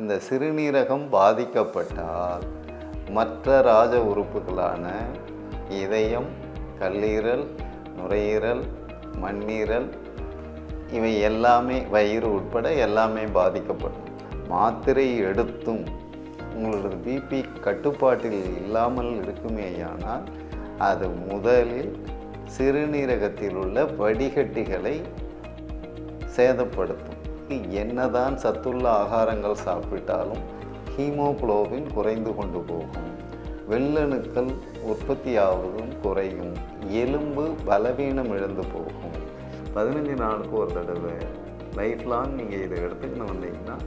இந்த சிறுநீரகம் பாதிக்கப்பட்டால் மற்ற ராஜ உறுப்புகளான இதயம் கல்லீரல் நுரையீரல் மண்ணீரல் இவை எல்லாமே வயிறு உட்பட எல்லாமே பாதிக்கப்படும். மாத்திரை எடுத்தும் உங்களோட பிபி கட்டுப்பாட்டில் இல்லாமல் இருக்குமேயானால் அது முதலில் சிறுநீரகத்தில் உள்ள வடிகட்டிகளை சேதப்படுத்தும். என்னதான் சத்துள்ள ஆகாரங்கள் சாப்பிட்டாலும் ஹீமோகுளோபின் குறைந்து கொண்டு போகும். வெள்ளணுக்கள் உற்பத்தியாவதும் குறையும். எலும்பு பலவீனம் இழந்து போகும். பதினஞ்சு நாளுக்கு ஒரு தடவை. லைஃப் லாங் நீங்கள் இதை எடுத்துக்கின்னு வந்தீங்கன்னா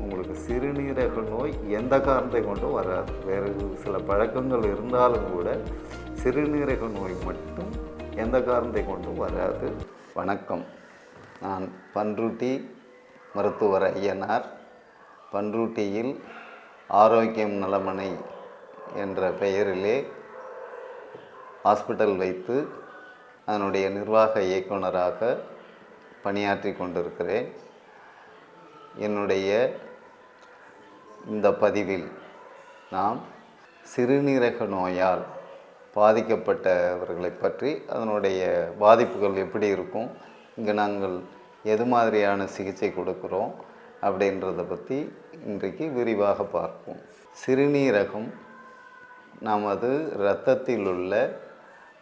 உங்களுக்கு சிறுநீரக நோய் எந்த காரணத்தை கொண்டும் வராது. வேறு சில பழக்கங்கள் இருந்தாலும் கூட சிறுநீரக நோய் மட்டும் எந்த காரணத்தை கொண்டும் வராது. வணக்கம். நான் பன்ருட்டி மருத்துவர் ஐயனார் பன்ருட்டியில் ஆரோக்கியம் நலமனை என்ற பெயரிலே ஹாஸ்பிட்டல் வைத்து அதனுடைய நிர்வாக இயக்குனராக பணியாற்றி கொண்டிருக்கிறேன். என்னுடைய இந்த பதிவில் நாம் சிறுநீரக நோயால் பாதிக்கப்பட்டவர்களை பற்றி அதனுடைய பாதிப்புகள் எப்படி இருக்கும் இங்கே நாங்கள் எது மாதிரியான சிகிச்சை கொடுக்குறோம் அப்படின்றத பற்றி இன்றைக்கு விரிவாக பார்ப்போம். சிறுநீரகம் நமது இரத்தத்தில் உள்ள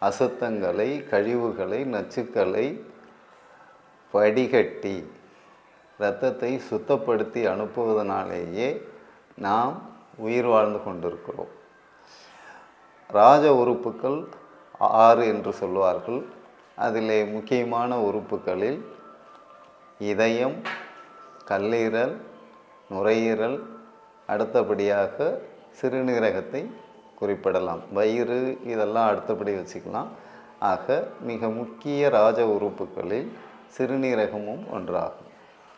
அசுத்தங்களை கழிவுகளை நச்சுக்களை வடிகட்டி இரத்தத்தை சுத்தப்படுத்தி அனுப்புவதனாலேயே நாம் உயிர் வாழ்ந்து கொண்டிருக்கிறோம். ராஜ உறுப்புகள் ஆறு என்று சொல்வார்கள். அதிலே முக்கியமான உறுப்புகளில் இதயம் கல்லீரல் நுரையீரல் அடுத்தபடியாக சிறுநீரகத்தை குறிப்பிடலாம். வயிறு இதெல்லாம் அடுத்தபடி வச்சுக்கலாம். ஆக மிக முக்கிய ராஜ உறுப்புகளில் சிறுநீரகமும் ஒன்றாகும்.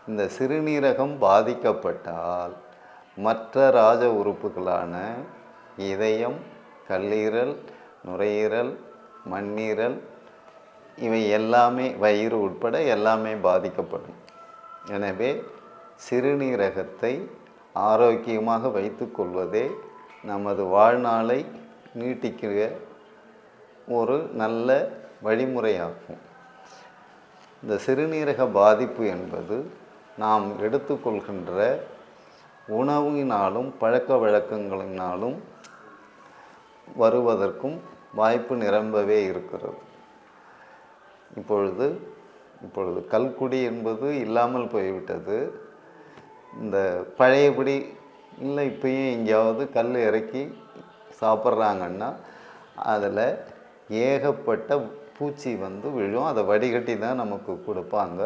இந்த சிறுநீரகம் பாதிக்கப்பட்டால் மற்ற ராஜ உறுப்புகளான இதயம் கல்லீரல் நுரையீரல் மண்ணீரல் இவை எல்லாமே வயிறு உட்பட எல்லாமே பாதிக்கப்படும். எனவே சிறுநீரகத்தை ஆரோக்கியமாக வைத்துக்கொள்வதே நமது வாழ்நாளை நீட்டிக்கிற ஒரு நல்ல வழிமுறையாகும். இந்த சிறுநீரக பாதிப்பு என்பது நாம் எடுத்துக்கொள்கின்ற உணவினாலும் பழக்க வழக்கங்களினாலும் வருவதற்கும் வாய்ப்பு நிரம்பவே இருக்கிறது. இப்பொழுது இப்பொழுது கல்குடி என்பது இல்லாமல் போய்விட்டது. இந்த பழையபடி இல்லை இப்பயும் எங்கேயாவது கல் இறக்கி சாப்பிட்றாங்கன்னா அதில் ஏகப்பட்ட பூச்சி வந்து விழும். அதை வடிகட்டி தான் நமக்கு கொடுப்பாங்க.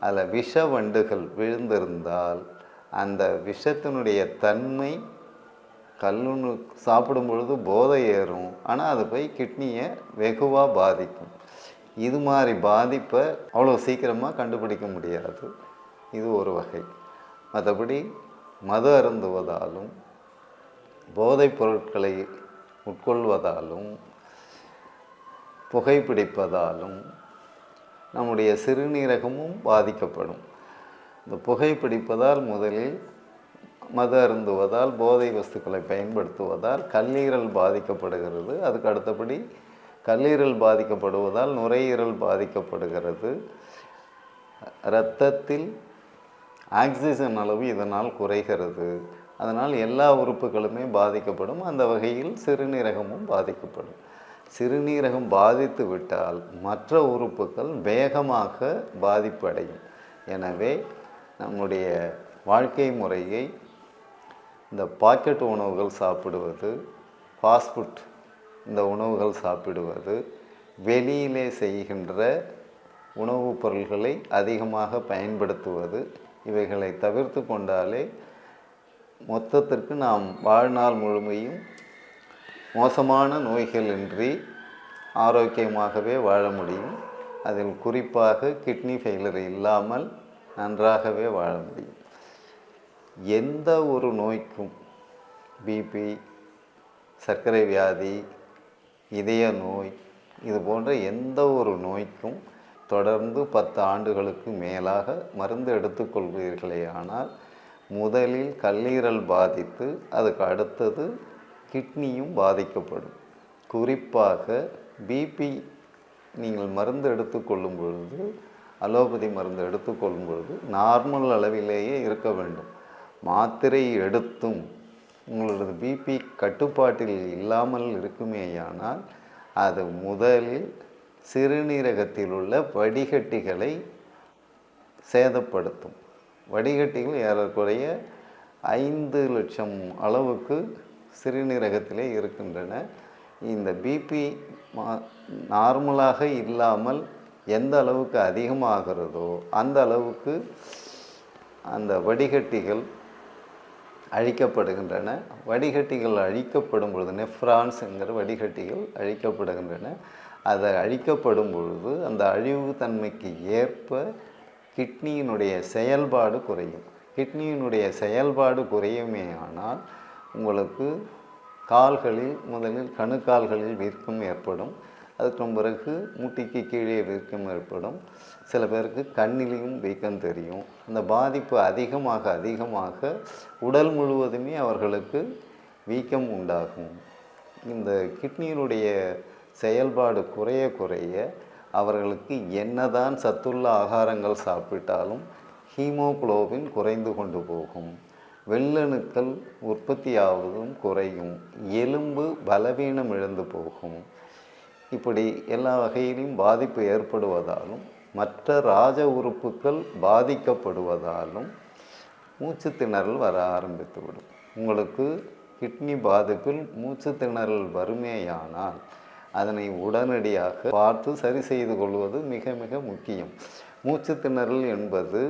அதில் விஷ வண்டுகள் விழுந்திருந்தால் அந்த விஷத்தினுடைய தன்மை கல்லுன்னு சாப்பிடும் பொழுது போதை ஏறும். ஆனால் அது போய் கிட்னியை வெகுவாக பாதிக்கும். இது மாதிரி பாதிப்பை அவ்வளோ சீக்கிரமாக கண்டுபிடிக்க முடியாது. இது ஒரு வகை. மற்றபடி மது அருந்துவதாலும் போதைப் பொருட்களை உட்கொள்வதாலும் புகைப்பிடிப்பதாலும் நம்முடைய சிறுநீரகமும் பாதிக்கப்படும். இந்த புகைப்பிடிப்பதால் முதலில் மது அருந்துவதால் போதை வஸ்துக்களை பயன்படுத்துவதால் கல்லீரல் பாதிக்கப்படுகிறது. அதுக்கு அடுத்தபடி கல்லீரல் பாதிக்கப்படுவதால் நுரையீரல் பாதிக்கப்படுகிறது. இரத்தத்தில் ஆக்சிஜன் அளவு இதனால் குறைகிறது. அதனால் எல்லா உறுப்புகளுமே பாதிக்கப்படும். அந்த வகையில் சிறுநீரகமும் பாதிக்கப்படும். சிறுநீரகம் பாதித்து விட்டால் மற்ற உறுப்புகள் வேகமாக பாதிப்படையும். எனவே நம்முடைய வாழ்க்கை முறையை இந்த பாக்கெட் உணவுகள் சாப்பிடுவது ஃபாஸ்ட் ஃபுட் இந்த உணவுகள் சாப்பிடுவது. வெளியிலே செய்கின்ற உணவுப் பொருள்களை அதிகமாக பயன்படுத்துவது. இவைகளை தவிர்த்து கொண்டாலே மொத்தத்திற்கு நாம் வாழ்நாள் முழுமையும் மோசமான நோய்களின்றி ஆரோக்கியமாகவே வாழ முடியும். அதில் குறிப்பாக கிட்னி ஃபெயிலர் இல்லாமல் நன்றாகவே வாழ முடியும். எந்த ஒரு நோய்க்கும் பிபி சர்க்கரை வியாதி இதய நோய் இது போன்ற எந்த ஒரு நோய்க்கும் தொடர்ந்து பத்து ஆண்டுகளுக்கு மேலாக மருந்து எடுத்துக்கொள்வீர்களே ஆனால் முதலில் கல்லீரல் பாதித்து அதுக்கு அடுத்தது கிட்னியும் பாதிக்கப்படும். குறிப்பாக பிபி நீங்கள் மருந்து எடுத்துக்கொள்ளும் பொழுது அலோபதி மருந்து எடுத்துக்கொள்ளும் பொழுது நார்மல் அளவிலேயே இருக்க வேண்டும். மாத்திரை எடுத்தும் உங்களது பிபி கட்டுப்பாட்டில் இல்லாமல் இருக்குமேயானால் அது முதலில் சிறுநீரகத்தில் உள்ள வடிகட்டிகளை சேதப்படுத்தும். வடிகட்டிகள் ஏறக்குறைய ஐந்து லட்சம் அளவுக்கு சிறுநீரகத்திலே இருக்கின்றன. இந்த பிபி மா நார்மலாக இல்லாமல் எந்த அளவுக்கு அதிகமாகிறதோ அந்த அளவுக்கு அந்த வடிகட்டிகள் அழிக்கப்படுகின்றன. வடிகட்டிகள் அழிக்கப்படும் பொழுது நெஃப்ரான்ஸுங்கிற வடிகட்டிகள் அழிக்கப்படுகின்றன. அதை அழிக்கப்படும் பொழுது அந்த அழிவு தன்மைக்கு ஏற்ப கிட்னியினுடைய செயல்பாடு குறையும். கிட்னியினுடைய செயல்பாடு குறையுமே ஆனால் உங்களுக்கு கால்களில் முதலில் கணுக்கால்களில் வீக்கம் ஏற்படும். அதுக்கு பிறகு முட்டிக்கு கீழே வீக்கம் ஏற்படும். சில பேருக்கு கண்ணிலையும் வீக்கம் தெரியும். அந்த பாதிப்பு அதிகமாக அதிகமாக உடல் முழுவதுமே அவர்களுக்கு வீக்கம் உண்டாகும். இந்த கிட்னியினுடைய செயல்பாடு குறைய குறைய அவர்களுக்கு என்னதான் சத்துள்ள ஆகாரங்கள் சாப்பிட்டாலும் ஹீமோகுளோபின் குறைந்து கொண்டு போகும். வெள்ளணுக்கள் உற்பத்தியாவதும் குறையும். எலும்பு பலவீனம் இழந்து போகும். இப்படி எல்லா வகையிலும் பாதிப்பு ஏற்படுவதாலும் மற்ற ராஜ உறுப்புகள் பாதிக்கப்படுவதாலும் மூச்சு திணறல் வர ஆரம்பித்துவிடும். உங்களுக்கு கிட்னி பாதிப்பில் மூச்சு திணறல் வறுமையானால் அதனை உடனடியாக பார்த்து சரி செய்து கொள்வது மிக மிக முக்கியம். மூச்சு திணறல் என்பது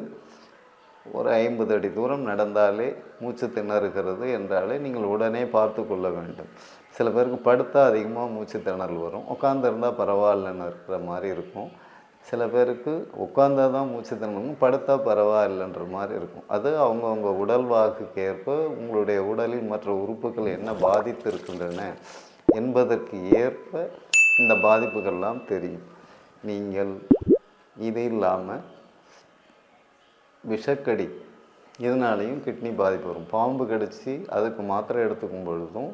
ஒரு ஐம்பது அடி தூரம் நடந்தாலே மூச்சு திணறுகிறது என்றாலே நீங்கள் உடனே பார்த்து கொள்ள வேண்டும். சில பேருக்கு படுத்தால் அதிகமாக மூச்சு திணறல் வரும். உட்காந்துருந்தால் பரவாயில்லன்னு இருக்கிற மாதிரி இருக்கும். சில பேருக்கு உட்காந்தா தான் மூச்சு திணறும் படுத்தால் பரவாயில்லைன்ற மாதிரி இருக்கும். அது அவங்கவுங்க உடல் வாக்குக்கு ஏற்ப உங்களுடைய உடலில் மற்ற உறுப்புகள் என்ன பாதித்து இருக்கின்றன என்பதற்கு ஏற்ப இந்த பாதிப்புகள்லாம் தெரியும். நீங்கள் இது இல்லாமல் விஷக்கடி. இதனாலேயும் கிட்னி பாதிப்பு வரும். பாம்பு கடிச்சு அதுக்கு மாத்திரை எடுத்துக்கும் பொழுதும்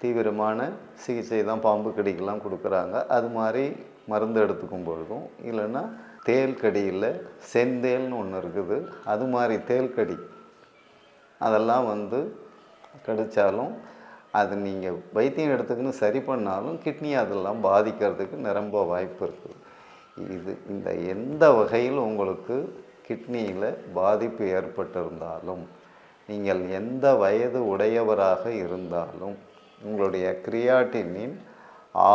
தீவிரமான சிகிச்சை தான் பாம்பு கடிக்கெல்லாம் கொடுக்குறாங்க. அது மாதிரி மருந்து எடுத்துக்கும் பொழுதும் இல்லைன்னா தேல் கடியில் செந்தேல்னு ஒன்று இருக்குது. அது மாதிரி தேல் கடி. அதெல்லாம் வந்து கடித்தாலும் அது நீங்கள் வைத்தியம் எடுத்துக்கின்னு சரி பண்ணாலும் கிட்னி அதெல்லாம் பாதிக்கிறதுக்கு நிரம்ப வாய்ப்பு இருக்குது. இது இந்த எந்த வகையில் உங்களுக்கு கிட்னியில் பாதிப்பு ஏற்பட்டிருந்தாலும் நீங்கள் எந்த வயது உடையவராக இருந்தாலும் உங்களுடைய கிரியாட்டினின்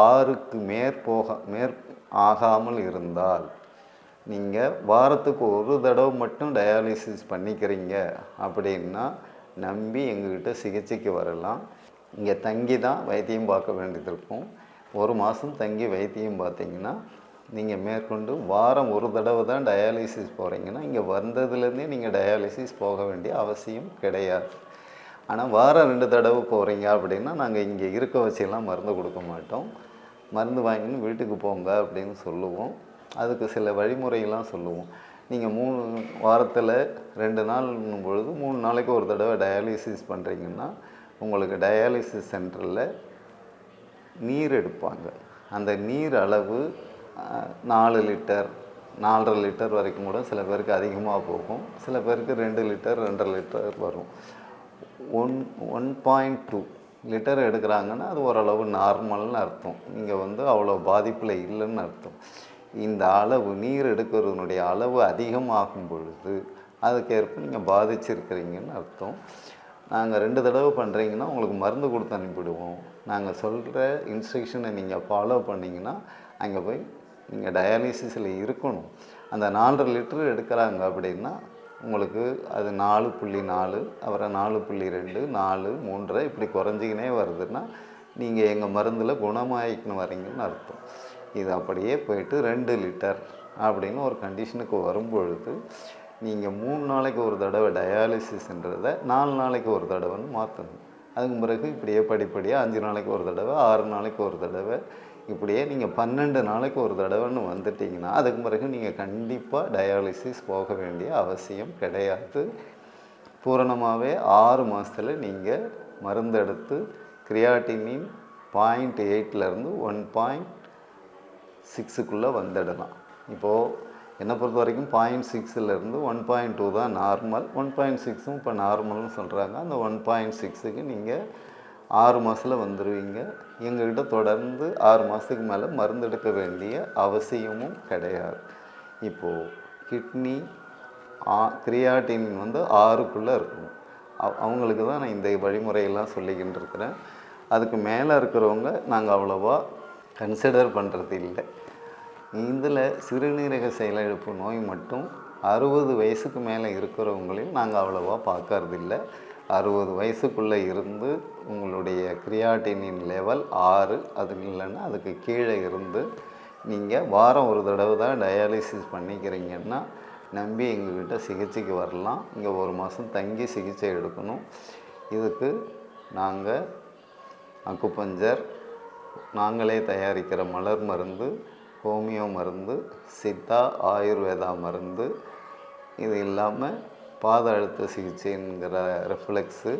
ஆறுக்கு மேற்போக மேற் ஆகாமல் இருந்தால் நீங்கள் வாரத்துக்கு ஒரு தடவை மட்டும் டயாலிசிஸ் பண்ணிக்கிறீங்க அப்படின்னா நம்பி எங்ககிட்ட சிகிச்சைக்கு வரலாம். இங்கே தங்கி தான் வைத்தியம் பார்க்க வேண்டியது இருக்கும். ஒரு மாதம் தங்கி வைத்தியம் பார்த்தீங்கன்னா நீங்கள் மேற்கொண்டு வாரம் ஒரு தடவை தான் டயாலிசிஸ் போகிறீங்கன்னா இங்கே வந்ததுலேருந்தே நீங்கள் டயாலிசிஸ் போக வேண்டிய அவசியம் கிடையாது. ஆனால் வாரம் ரெண்டு தடவை போகிறீங்க அப்படின்னா நாங்கள் இங்கே இருக்க வச்செல்லாம் மருந்து கொடுக்க மாட்டோம். மருந்து வாங்கின்னு வீட்டுக்கு போங்க அப்படின்னு சொல்லுவோம். அதுக்கு சில வழிமுறையெல்லாம் சொல்லுவோம். நீங்கள் மூணு வாரத்தில் ரெண்டு நாள்னும் பொழுது மூணு நாளைக்கு ஒரு தடவை டயாலிசிஸ் பண்ணுறீங்கன்னா உங்களுக்கு டயாலிசிஸ் சென்டரில் நீர் எடுப்பாங்க. அந்த நீர் அளவு நாலு லிட்டர் நாலரை லிட்டர் வரைக்கும் கூட சில பேருக்கு அதிகமாக போகும். சில பேருக்கு ரெண்டு லிட்டர் ரெண்டரை லிட்டர் வரும். One one point two litre எடுக்கிறாங்கன்னா அது ஓரளவு நார்மல்னு அர்த்தம். நீங்கள் வந்து அவ்வளோ பாதிப்பில் இல்லைன்னு அர்த்தம். இந்த அளவு நீர் எடுக்கிறதுனுடைய அளவு அதிகமாகும் பொழுது அதுக்கேற்ப நீங்கள் பாதிச்சிருக்கிறீங்கன்னு அர்த்தம். நாங்கள் ரெண்டு தடவை பண்ணுறீங்கன்னா உங்களுக்கு மருந்து கொடுத்து அனுப்பிவிடுவோம் நாங்கள் சொல்கிற இன்ஸ்ட்ரக்ஷனை நீங்கள் ஃபாலோ பண்ணிங்கன்னா அங்கே போய் நீங்கள் டயாலிசிஸில் இருக்கணும். அந்த நாலரை லிட்டர் எடுக்கிறாங்க அப்படின்னா உங்களுக்கு அது நாலு புள்ளி நாலு அப்புறம் நாலு புள்ளி ரெண்டு நாலு மூன்றரை இப்படி குறைஞ்சிக்கினே வருதுன்னா நீங்கள் எங்கள் மருந்தில் குணமாயிக்கணும் வரீங்கன்னு அர்த்தம். இது அப்படியே போயிட்டு ரெண்டு லிட்டர் அப்படின்னு ஒரு கண்டிஷனுக்கு வரும்பொழுது நீங்கள் மூணு நாளைக்கு ஒரு தடவை டயாலிசிஸ்ன்றதை நாலு நாளைக்கு ஒரு தடவைன்னு மாற்றணும் அதுக்கு பிறகு இப்படியே படிப்படியாக அஞ்சு நாளைக்கு ஒரு தடவை ஆறு நாளைக்கு ஒரு தடவை இப்படியே நீங்கள் பன்னெண்டு நாளைக்கு ஒரு தடவைன்னு வந்துட்டிங்கன்னா அதுக்கு பிறகு நீங்கள் கண்டிப்பாக டயாலிசிஸ் போக வேண்டிய அவசியம் கிடையாது. பூரணமாகவே ஆறு மாதத்தில் நீங்கள் மருந்தெடுத்து கிரியாட்டினின் பாயிண்ட் எயிட்லேருந்து ஒன் பாயிண்ட் சிக்ஸுக்குள்ளே வந்துடலாம். இப்போது என்னை பொறுத்த வரைக்கும் பாயிண்ட் சிக்ஸிலேருந்து ஒன் பாயிண்ட் டூ தான் நார்மல். ஒன் பாயிண்ட் சிக்ஸும் இப்போ நார்மல்னு சொல்கிறாங்க அந்த ஒன் பாயிண்ட் சிக்ஸுக்கு நீங்கள் ஆறு மாதத்தில் வந்துடுவீங்க எங்ககிட்ட தொடர்ந்து ஆறு மாதத்துக்கு மேலே மருந்து எடுக்க வேண்டிய அவசியமும் கிடையாது. இப்போது கிட்னி ஆ கிரியாட்டின் வந்து ஆறுக்குள்ளே இருக்கணும் அவங்களுக்கு தான் நான் இந்த வழிமுறையெல்லாம் சொல்லிக்கிட்டு இருக்கிறேன். அதுக்கு மேலே இருக்கிறவங்க நாங்கள் அவ்வளோவா கன்சிடர் பண்ணுறது இல்லை. இதில் சிறுநீரக செயலிழப்பு நோய் மட்டும் அறுபது வயசுக்கு மேலே இருக்கிறவங்களையும் நாங்கள் அவ்வளோவா பார்க்கறதில்ல அறுபது வயசுக்குள்ளே இருந்து உங்களுடைய கிரியாட்டினின் லெவல் ஆறு அது இல்லைன்னா அதுக்கு கீழே இருந்து நீங்கள் வாரம் ஒரு தடவை தான் டயாலிசிஸ் பண்ணிக்கிறீங்கன்னா நம்பி எங்ககிட்ட சிகிச்சைக்கு வரலாம். இங்கே ஒரு மாதம் தங்கி சிகிச்சை எடுக்கணும். இதுக்கு நாங்கள் அக்குப்பஞ்சர் நாங்களே தயாரிக்கிற மலர் மருந்து ஹோமியோ மருந்து சித்தா ஆயுர்வேதா மருந்து இது இல்லாமல் பாத அழுத்த சிகிச்சைங்கிற ரெஃப்ளெக்ஸு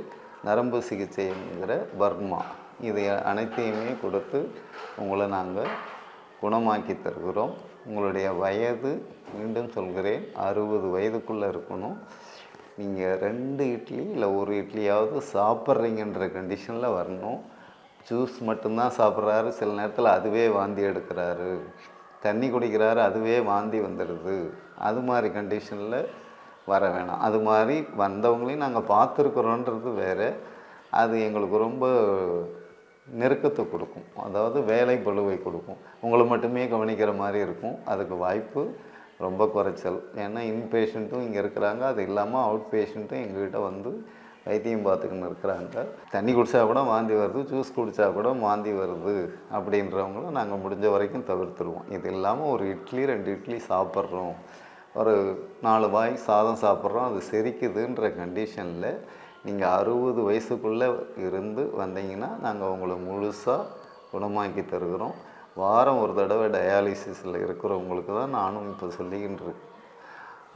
நரம்பு சிகிச்சைங்கிற வர்மா இதை அனைத்தையுமே கொடுத்து உங்களை நாங்கள் குணமாக்கி தருகிறோம். உங்களுடைய வயது மீண்டும் சொல்கிறேன் அறுபது வயதுக்குள்ளே இருக்கணும். நீங்கள் ரெண்டு இட்லி இல்லை ஒரு இட்லியாவது சாப்பிட்றீங்கன்ற கண்டிஷனில் வரணும். ஜூஸ் மட்டும்தான் சாப்பிட்றாரு சில நேரத்தில் அதுவே வாந்தி எடுக்கிறாரு. தண்ணி குடிக்கிறாரு அதுவே வாந்தி வந்துடுது. அது மாதிரி கண்டிஷனில் வர வேணாம். அது மாதிரி வந்தவங்களையும் நாங்கள் பார்த்துருக்குறோன்றது வேறு. அது எங்களுக்கு ரொம்ப நெருக்கத்தை கொடுக்கும். அதாவது வேலை பழுவை கொடுக்கும். உங்களை மட்டுமே கவனிக்கிற மாதிரி இருக்கும். அதுக்கு வாய்ப்பு ரொம்ப குறைச்சல். ஏன்னா இன்பேஷண்ட்டும் இங்கே இருக்கிறாங்க. அது இல்லாமல் அவுட் பேஷண்ட்டும் எங்ககிட்ட வந்து வைத்தியம் பார்த்துக்கின்னு இருக்கிறாங்க. தண்ணி குடித்தா கூட வாந்தி வருது ஜூஸ் குடித்தா கூட வாந்தி வருது அப்படின்றவங்களும் நாங்கள் முடிஞ்ச வரைக்கும் தவிர்த்துருவோம். இது இல்லாமல் ஒரு இட்லி ரெண்டு இட்லி சாப்பிட்றோம். ஒரு நாலு வாய் சாதம் சாப்பிட்றோம் அது செரிக்குதுன்ற கண்டிஷனில் நீங்கள் அறுபது வயசுக்குள்ளே இருந்து வந்தீங்கன்னா நாங்கள் உங்களை முழுசாக குணமாக்கி தருகிறோம். வாரம் ஒரு தடவை டயாலிசிஸில் இருக்கிறவங்களுக்கு தான் நானும் இப்போ சொல்லிக்கிட்டு இருக்கேன்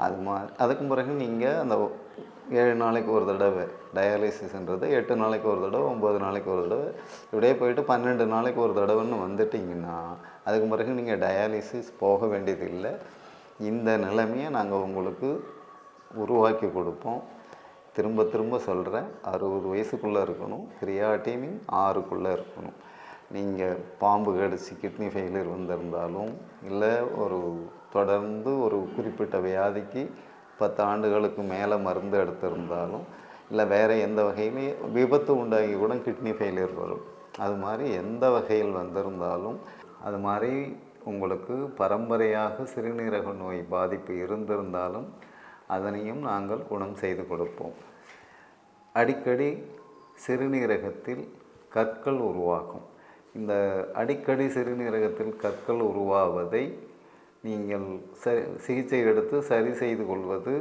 அது மாதிரி அதுக்கு பிறகு நீங்கள் அந்த ஏழு நாளைக்கு ஒரு தடவை டயாலிசிஸ்ன்றது எட்டு நாளைக்கு ஒரு தடவை ஒம்பது நாளைக்கு ஒரு தடவை இப்படியே போயிட்டு பன்னெண்டு நாளைக்கு ஒரு தடவைன்னு வந்துட்டிங்கன்னா அதுக்கு பிறகு நீங்கள் டயாலிசிஸ் போக வேண்டியதில்லை. இந்த நிலைமையை நாங்கள் உங்களுக்கு உருவாக்கி கொடுப்போம். திரும்ப திரும்ப சொல்கிறேன் அறுபது வயசுக்குள்ளே இருக்கணும் கிரியாட்டினின் ஆறுக்குள்ளே இருக்கணும். நீங்கள் பாம்பு கடிச்சு கிட்னி ஃபெயிலியர் வந்திருந்தாலும் இல்லை ஒரு தொடர்ந்து ஒரு குறிப்பிட்ட வியாதிக்கு பத்து ஆண்டுகளுக்கு மேலே மருந்து எடுத்திருந்தாலும் இல்லை வேறு எந்த வகையிலையும் விபத்து உண்டாகி கூட கிட்னி ஃபெயிலியர் வரும். அது மாதிரி எந்த வகையில் வந்திருந்தாலும் அது மாதிரி உங்களுக்கு பரம்பரையாக சிறுநீரக நோய் பாதிப்பு இருந்திருந்தாலும் அதனையும் நாங்கள் குணம் செய்து கொடுப்போம். அடிக்கடி சிறுநீரகத்தில் கற்கள் உருவாகும். இந்த அடிக்கடி சிறுநீரகத்தில் கற்கள் உருவாவதை நீங்கள் ச சிகிச்சை எடுத்து சரி செய்து கொள்வது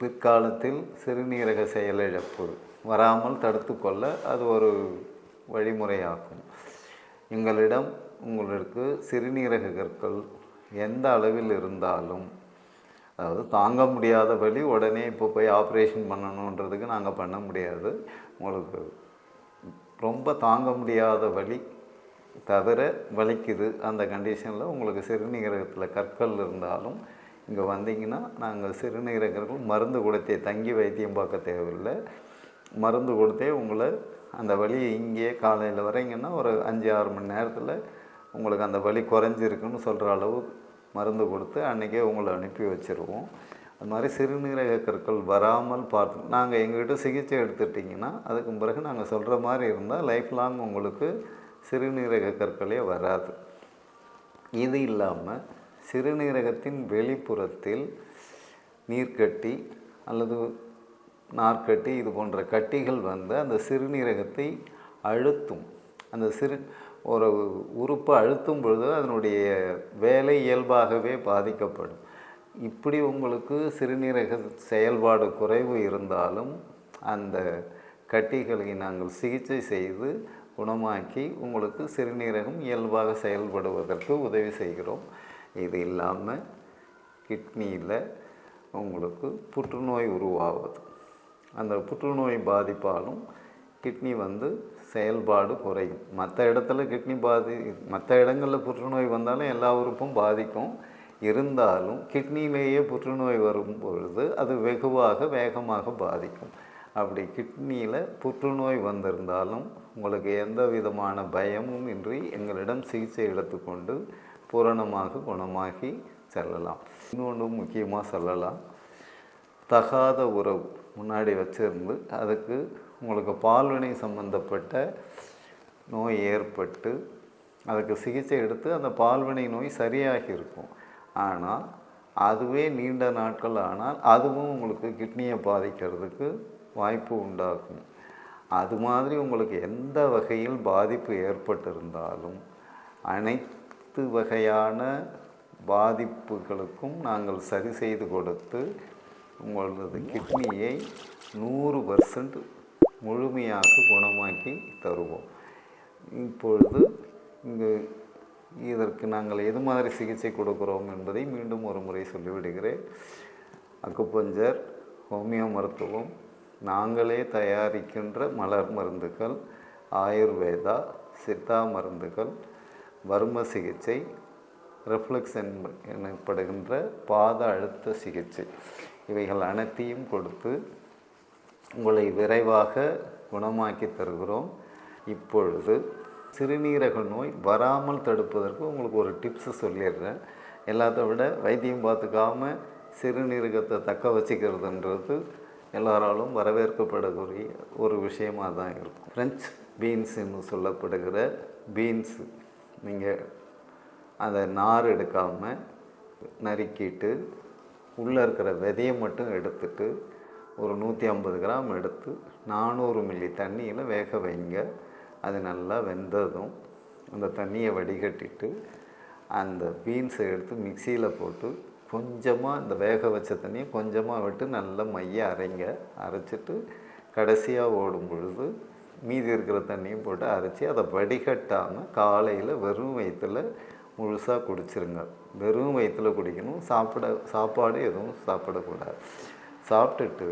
பிற்காலத்தில் சிறுநீரக செயலிழப்பு வராமல் தடுத்து கொள்ள அது ஒரு வழிமுறையாகும். எங்களிடம் உங்களுக்கு சிறுநீரக கற்கள் எந்த அளவில் இருந்தாலும் அதாவது தாங்க முடியாத வழி உடனே இப்போ போய் ஆப்ரேஷன் பண்ணணுன்றதுக்கு நாங்கள் பண்ண முடியாது. உங்களுக்கு ரொம்ப தாங்க முடியாத வழி தவிர வலிக்குது. அந்த கண்டிஷனில் உங்களுக்கு சிறுநீரகத்தில் கற்கள் இருந்தாலும் இங்கே வந்தீங்கன்னா நாங்கள் சிறுநீரகர்கள் மருந்து கொடுத்தே தங்கி வைத்தியம் பார்க்க தேவையில்லை. மருந்து கொடுத்தே உங்களை அந்த வழியை இங்கேயே காலையில் வரீங்கன்னா ஒரு அஞ்சு ஆறு மணி நேரத்தில் உங்களுக்கு அந்த வலி குறைஞ்சிருக்குன்னு சொல்கிற அளவு மருந்து கொடுத்து அன்றைக்கே உங்களை அனுப்பி வச்சுருவோம். அது மாதிரி சிறுநீரக கற்கள் வராமல் பார்த்து நாங்கள் எங்ககிட்ட சிகிச்சை எடுத்துட்டிங்கன்னா அதுக்கு பிறகு நாங்கள் சொல்கிற மாதிரி இருந்தால் லைஃப் லாங் உங்களுக்கு சிறுநீரக கற்களே வராது. இது இல்லாமல் சிறுநீரகத்தின் வெளிப்புறத்தில் நீர்க்கட்டி அல்லது நார்க்கட்டி இது போன்ற கட்டிகள் வந்து அந்த சிறுநீரகத்தை அழுத்தும். அந்த சிறு ஒரு உறுப்பை அழுத்தும் பொழுது அதனுடைய வேலை இயல்பாகவே பாதிக்கப்படும். இப்படி உங்களுக்கு சிறுநீரக செயல்பாடு குறைவு இருந்தாலும் அந்த கட்டிகளை நாங்கள் சிகிச்சை செய்து குணமாக்கி உங்களுக்கு சிறுநீரகம் இயல்பாக செயல்படுவதற்கு உதவி செய்கிறோம். இது இல்லாமல் கிட்னியில் உங்களுக்கு புற்றுநோய் உருவாகுது அந்த புற்றுநோய் பாதிப்பாலும் கிட்னி வந்து செயல்பாடு குறையும். மற்ற இடத்துல கிட்னி பாதி மற்ற இடங்களில் புற்றுநோய் வந்தாலும் எல்லா உறுப்பும் பாதிக்கும். இருந்தாலும் கிட்னிலேயே புற்றுநோய் வரும் பொழுது அது வெகுவாக வேகமாக பாதிக்கும். அப்படி கிட்னியில் புற்றுநோய் வந்திருந்தாலும் உங்களுக்கு எந்த விதமான பயமும் இன்றி எங்களிடம் சிகிச்சை எடுத்துக்கொண்டு பூரணமாக குணமாகி செல்லலாம். இன்னொன்று முக்கியமாக சொல்லலாம். தகாத உறவு முன்னாடி வச்சுருந்து அதுக்கு உங்களுக்கு பால்வினை சம்பந்தப்பட்ட நோய் ஏற்பட்டு அதுக்கு சிகிச்சை எடுத்து அந்த பால்வினை நோய் சரியாகி இருக்கும். ஆனால் அதுவே நீண்ட நாட்கள் ஆனால் அதுவும் உங்களுக்கு கிட்னியை பாதிக்கிறதுக்கு வாய்ப்பு உண்டாகும். அது மாதிரி உங்களுக்கு எந்த வகையில் பாதிப்பு ஏற்பட்டிருந்தாலும் அனைத்து வகையான பாதிப்புகளுக்கும் நாங்கள் சரி செய்து கொடுத்து உங்களது கிட்னியை நூறு பர்சன்ட் முழுமையாக குணமாக்கி தருவோம். இப்பொழுது இங்கு இதற்கு நாங்கள் எது மாதிரி சிகிச்சை கொடுக்குறோம் என்பதை மீண்டும் ஒரு முறை சொல்லிவிடுகிறேன். அக்குப்பஞ்சர் ஹோமியோ மருத்துவம் நாங்களே தயாரிக்கின்ற மலர் மருந்துகள் ஆயுர்வேதா சித்தா மருந்துகள் வர்ம சிகிச்சை ரெஃப்ளெக்ஸ் என்ப எனப்படுகின்ற பாத அழுத்த சிகிச்சை. இவைகள் அனைத்தையும் கொடுத்து உங்களை விரைவாக குணமாக்கி தருகிறோம். இப்பொழுது சிறுநீரக நோய் வராமல் தடுப்பதற்கு உங்களுக்கு ஒரு டிப்ஸு சொல்லிடுறேன். எல்லாத்த விட வைத்தியம் பார்த்துக்காம சிறுநீரகத்தை தக்க வச்சுக்கிறதுன்றது எல்லாராலும் வரவேற்கப்படக்கூடிய ஒரு விஷயமாக தான் இருக்கும். ஃப்ரெஞ்ச் பீன்ஸுன்னு சொல்லப்படுகிற பீன்ஸ் நீங்கள் அதை நார் எடுக்காமல் நறுக்கிட்டு உள்ளே இருக்கிற விதையை மட்டும் எடுத்துட்டு ஒரு நூற்றி ஐம்பது கிராம் எடுத்து நானூறு மில்லி தண்ணியில் வேக வைங்க. அது நல்லா வெந்ததும் அந்த தண்ணியை வடிகட்டிட்டு அந்த பீன்ஸை எடுத்து மிக்சியில் போட்டு கொஞ்சமாக இந்த வேக வச்ச தண்ணியை கொஞ்சமாக விட்டு நல்லா மைய அரைங்க. அரைச்சிட்டு கடைசியாக ஓடும் பொழுது மீதி இருக்கிற தண்ணியும் போட்டு அரைச்சி அதை வடிகட்டாமல் காலையில் வெறும் வயிற்றில் முழுசாக குடிச்சிருங்க. வெறும் வயிற்றில் குடிக்கணும். சாப்பிட சாப்பாடு எதுவும் சாப்பிடக்கூடாது. சாப்பிட்டுட்டு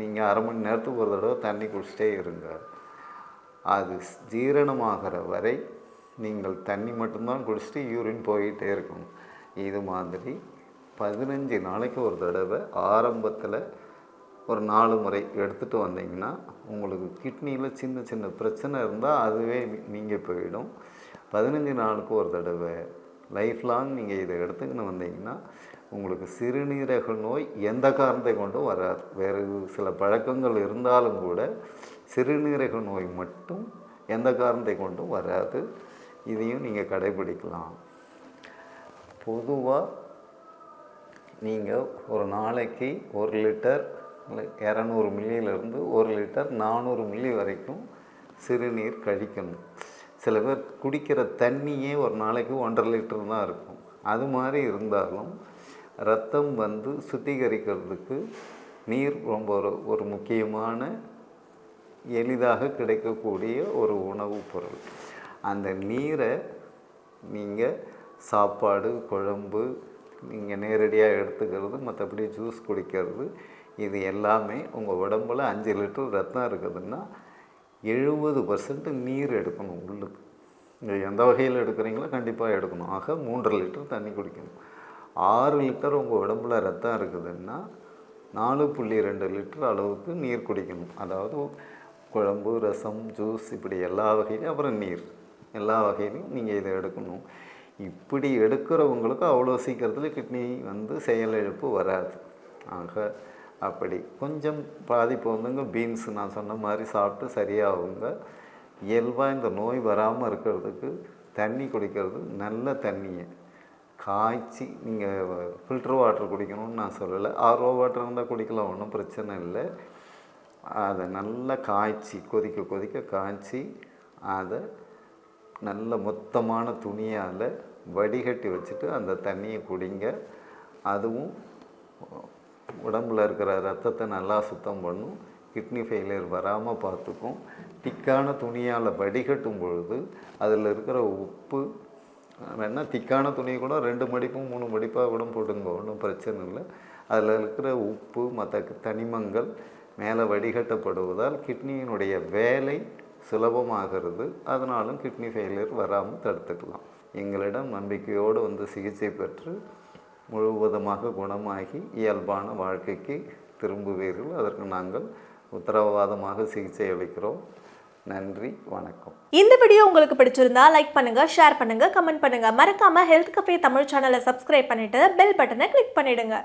நீங்கள் அரை மணி நேரத்துக்கு ஒரு தடவை தண்ணி குடிச்சிட்டே இருங்க. அது ஜீரணமாகிற வரை நீங்கள் தண்ணி மட்டும்தான் குடிச்சிட்டு யூரின் போயிட்டே இருக்கணும் இது மாதிரி பதினஞ்சு நாளைக்கு ஒரு தடவை ஆரம்பத்தில் ஒரு நாலு முறை எடுத்துகிட்டு வந்தீங்கன்னா உங்களுக்கு கிட்னியில் சின்ன சின்ன பிரச்சனை இருந்தால் அதுவே நீங்கள் போயிடும். பதினஞ்சு நாளுக்கு ஒரு தடவை லைஃப் லாங் நீங்கள் இதை எடுத்துக்கின்னு வந்தீங்கன்னா உங்களுக்கு சிறுநீரக நோய் எந்த காரணத்தை கொண்டும் வராது. வேறு சில பழக்கங்கள் இருந்தாலும் கூட சிறுநீரக நோய் மட்டும் எந்த காரணத்தை கொண்டும் வராது. இதையும் நீங்கள் கடைபிடிக்கலாம் பொதுவாக நீங்கள் ஒரு நாளைக்கு ஒரு லிட்டர் இரநூறு மில்லியிலேருந்து ஒரு லிட்டர் நானூறு மில்லி வரைக்கும் சிறுநீர் கழிக்கணும். சில பேர் குடிக்கிற தண்ணியே ஒரு நாளைக்கு ஒன்றரை லிட்டர் தான் இருக்கும். அது மாதிரி இருந்தாலும் ரத்தம் வந்து சுத்திகரிக்கிறதுக்கு நீர் ரொம்ப ஒரு ஒரு முக்கியமான எளிதாக கிடைக்கக்கூடிய ஒரு உணவுப் பொருள். அந்த நீரை நீங்கள் சாப்பாடு குழம்பு நீங்கள் நேரடியாக எடுத்துக்கிறது மற்றபடி ஜூஸ் குடிக்கிறது இது எல்லாமே உங்கள் உடம்புல அஞ்சு லிட்டர் ரத்தம் இருக்குதுன்னா எழுபது பர்சன்ட் நீர் எடுக்கணும் உள்ளுக்கு. நீங்கள் எந்த வகையில் எடுக்கிறீங்களோ கண்டிப்பாக எடுக்கணும். ஆக மூன்றரை லிட்டர் தண்ணி குடிக்கணும். ஆறு லிட்டர் உங்கள் உடம்புல ரத்தம் இருக்குதுன்னா நாலு புள்ளி ரெண்டு லிட்டர் அளவுக்கு நீர் குடிக்கணும். அதாவது குழம்பு ரசம் ஜூஸ் இப்படி எல்லா வகையிலையும் அப்புறம் நீர். எல்லா வகையிலையும் நீங்கள் இதை எடுக்கணும். இப்படி எடுக்கிறவங்களுக்கு அவ்வளோ சீக்கிரத்தில் கிட்னி வந்து செயலிழப்பு வராது. ஆக அப்படி. கொஞ்சம் பாதிப்பு வந்துங்க பீன்ஸ் நான் சொன்ன மாதிரி சாப்பிட்டு சரியாகுங்க. இயல்பாக இந்த நோய் வராமல் இருக்கிறதுக்கு தண்ணி குடிக்கிறது நல்ல தண்ணியை. காய்ச்சி நீங்கள் ஃபில்டர் வாட்டர் குடிக்கணும்னு நான் சொல்லலை. ஆர்ஓ வாட்டர் இருந்தால் குடிக்கலாம் ஒன்றும் பிரச்சனை இல்லை. அதை நல்லா காய்ச்சி கொதிக்க கொதிக்க காய்ச்சி அதை நல்ல மொத்தமான துணியால் வடிகட்டி வச்சுட்டு அந்த தண்ணியை குடிங்க. அதுவும் உடம்புல இருக்கிற ரத்தத்தை நல்லா சுத்தம் பண்ணும். கிட்னி ஃபெயிலியர் வராமல் பார்த்துக்கும். திக்கான துணியால் வடிகட்டும் பொழுது அதில் இருக்கிற உப்பு வேணால் திக்கான துணியை கூட ரெண்டு மடிப்பும் மூணு மடிப்பாக கூட போட்டுங்க ஒன்றும் பிரச்சனை இல்லை. அதில் இருக்கிற உப்பு மற்ற தனிமங்கள் மேலே வடிகட்டப்படுவதால் கிட்னியினுடைய வேலை சுலபமாகிறது. அதனாலும் கிட்னி ஃபெயிலியர் வராமல் தடுத்துக்கலாம். எங்களிடம் நம்பிக்கையோடு வந்து சிகிச்சை பெற்று முழுவதுமாக குணமாகி இயல்பான வாழ்க்கைக்கு திரும்புவீர்கள். அதற்கு நாங்கள் உத்தரவாதமாக சிகிச்சை அளிக்கிறோம். நன்றி வணக்கம். இந்த வீடியோ உங்களுக்கு பிடிச்சிருந்தா லைக் பண்ணுங்க ஷேர் பண்ணுங்க கமெண்ட் பண்ணுங்க. மறக்காம ஹெல்த் கஃபே தமிழ் சேனலை சப்ஸ்கிரைப் பண்ணிட்டு பெல் பட்டனை கிளிக் பண்ணிடுங்க.